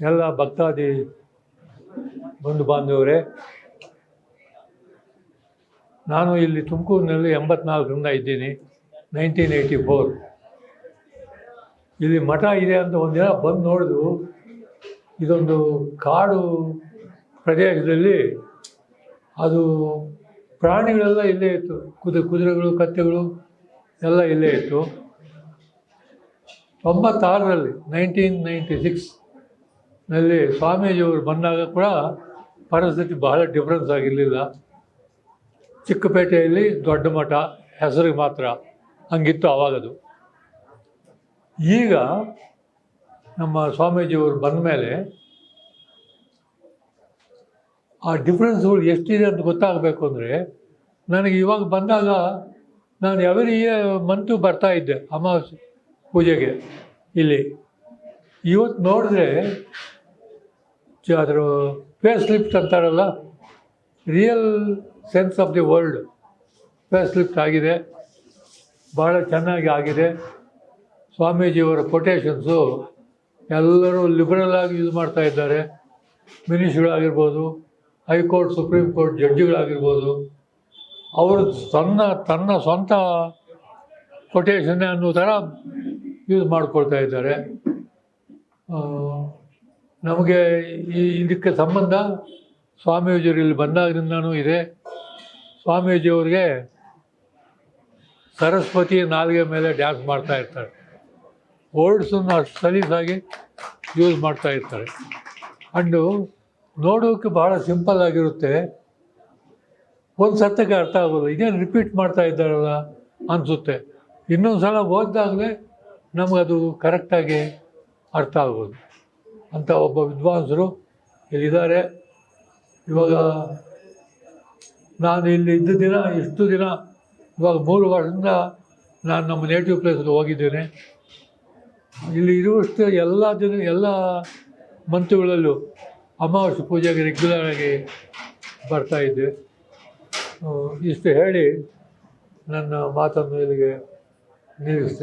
ಎಲ್ಲ ಭಕ್ತಾದಿ ಬಂಧು ಬಾಂಧವರೇ, ನಾನು ಇಲ್ಲಿ ತುಮಕೂರಿನಲ್ಲಿ ಎಂಬತ್ನಾಲ್ಕರಿಂದ ಇದ್ದೀನಿ, ನೈನ್ಟೀನ್ ಏಯ್ಟಿ ಫೋರ್. ಇಲ್ಲಿ ಮಠ ಇದೆ ಅಂತ ಒಂದಿನ ಬಂದು ನೋಡಿದ್ರು, ಇದೊಂದು ಕಾಡು ಪ್ರದೇಶದಲ್ಲಿ ಅದು ಪ್ರಾಣಿಗಳೆಲ್ಲ ಇಲ್ಲೇ ಇತ್ತು ಕುದುರೆ ಕುದುರೆಗಳು, ಕತ್ತೆಗಳು ಎಲ್ಲ ಇಲ್ಲೇ ಇತ್ತು. ತೊಂಬತ್ತಾರರಲ್ಲಿ ನೈನ್ಟೀನ್ ನೈಂಟಿ ಸಿಕ್ಸ್ನಲ್ಲಿ ಸ್ವಾಮೀಜಿಯವರು ಬಂದಾಗ ಕೂಡ ಪರಿಸ್ಥಿತಿ ಬಹಳ ಡಿಫ್ರೆನ್ಸ್ ಆಗಿರಲಿಲ್ಲ. ಚಿಕ್ಕಪೇಟೆಯಲ್ಲಿ ದೊಡ್ಡ ಮಠ, ಹೆಸರಿಗೆ ಮಾತ್ರ ಹಂಗಿತ್ತು ಆವಾಗದು ಈಗ ನಮ್ಮ ಸ್ವಾಮೀಜಿಯವರು ಬಂದ ಮೇಲೆ ಆ ಡಿಫ್ರೆನ್ಸ್ಗಳು ಎಷ್ಟಿದೆ ಅಂತ ಗೊತ್ತಾಗಬೇಕು ಅಂದರೆ ನನಗೆ ಇವಾಗ ಬಂದಾಗ ನಾನು ಎವರಿ ಮಂತು ಬರ್ತಾ ಇದ್ದೆ ಅಮಾವಾಸ್ಯೆ ಪೂಜೆಗೆ ಇಲ್ಲಿ. ಇವತ್ತು ನೋಡಿದ್ರೆ ಅದ್ರ ಫೇಸ್ ಲಿಫ್ಟ್ ಅಂತಾರಲ್ಲ real sense of the world facelift ಆಗಿದೆ ಭಾಳ ಚೆನ್ನಾಗಿ ಆಗಿದೆ. ಸ್ವಾಮೀಜಿಯವರ ಕೊಟೇಶನ್ಸು ಎಲ್ಲರೂ ಲಿಬರಲ್ ಆಗಿ ಯೂಸ್ ಮಾಡ್ತಾ ಇದ್ದಾರೆ. ಮಿನಿಸ್ಟ್ರುಗಳಾಗಿರ್ಬೋದು ಹೈಕೋರ್ಟ್ ಸುಪ್ರೀಂ ಕೋರ್ಟ್ ಜಡ್ಜ್ಗಳಾಗಿರ್ಬೋದು ಅವರು ತನ್ನ ತನ್ನ ಸ್ವಂತ ಕೊಟೇಷನ್ನೇ ಅನ್ನೋ ಥರ ಯೂಸ್ ಮಾಡ್ಕೊಳ್ತಾ ಇದ್ದಾರೆ. ನಮಗೆ ಈ ಇದಕ್ಕೆ ಸಂಬಂಧ ಸ್ವಾಮೀಜಿಯವರು ಇಲ್ಲಿ ಬಂದಾಗಿಂದನೂ ಇದೆ. ಸ್ವಾಮೀಜಿಯವ್ರಿಗೆ ಸರಸ್ವತಿ ನಾಲಿಗೆ ಮೇಲೆ ಡ್ಯಾನ್ಸ್ ಮಾಡ್ತಾ ಇರ್ತಾರೆ. ವರ್ಡ್ಸನ್ನು ಅಷ್ಟು ಸಲೀಸಾಗಿ ಯೂಸ್ ಮಾಡ್ತಾ ಇರ್ತಾರೆ. ಅಂಡು ನೋಡೋಕ್ಕೆ ಭಾಳ ಸಿಂಪಲ್ ಆಗಿರುತ್ತೆ. ಒಂದು ಸತ್ತಕ್ಕೆ ಅರ್ಥ ಆಗೋದು. ಇದೇನು ರಿಪೀಟ್ ಮಾಡ್ತಾ ಇದ್ದಾರಲ್ಲ ಅನಿಸುತ್ತೆ. ಇನ್ನೊಂದು ಸಲ ಓದಿದಾಗಲೇ ನಮಗದು ಕರೆಕ್ಟಾಗಿ ಅರ್ಥ ಆಗೋದು. ಅಂತ ಒಬ್ಬ ವಿದ್ವಾಂಸರು ಇಲ್ಲಿದ್ದಾರೆ ಇವಾಗ ನಾನು ಇಲ್ಲಿ ಇದ್ದ ದಿನ ಇಷ್ಟು ದಿನ ಇವಾಗ ಮೂರು ವರ್ಷದಿಂದ ನಾನು ನಮ್ಮ ನೇಟಿವ್ ಪ್ಲೇಸ್ಗೆ ಹೋಗಿದ್ದೇನೆ. ಇಲ್ಲಿ ಇರುವಷ್ಟು ಎಲ್ಲ ದಿನ ಎಲ್ಲ ಮಂತ್ಗಳಲ್ಲೂ ಅಮಾವಾಸ್ಯೆ ಪೂಜೆಗೆ ರೆಗ್ಯುಲರ್ ಆಗಿ ಬರ್ತಾ ಇದ್ದೆ. ಆ, ಇಷ್ಟು ಹೇಳಿ ನನ್ನ ಮಾತನ್ನು ಇಲ್ಲಿಗೆ ನಿಲ್ಲಿಸ್ತೇನೆ.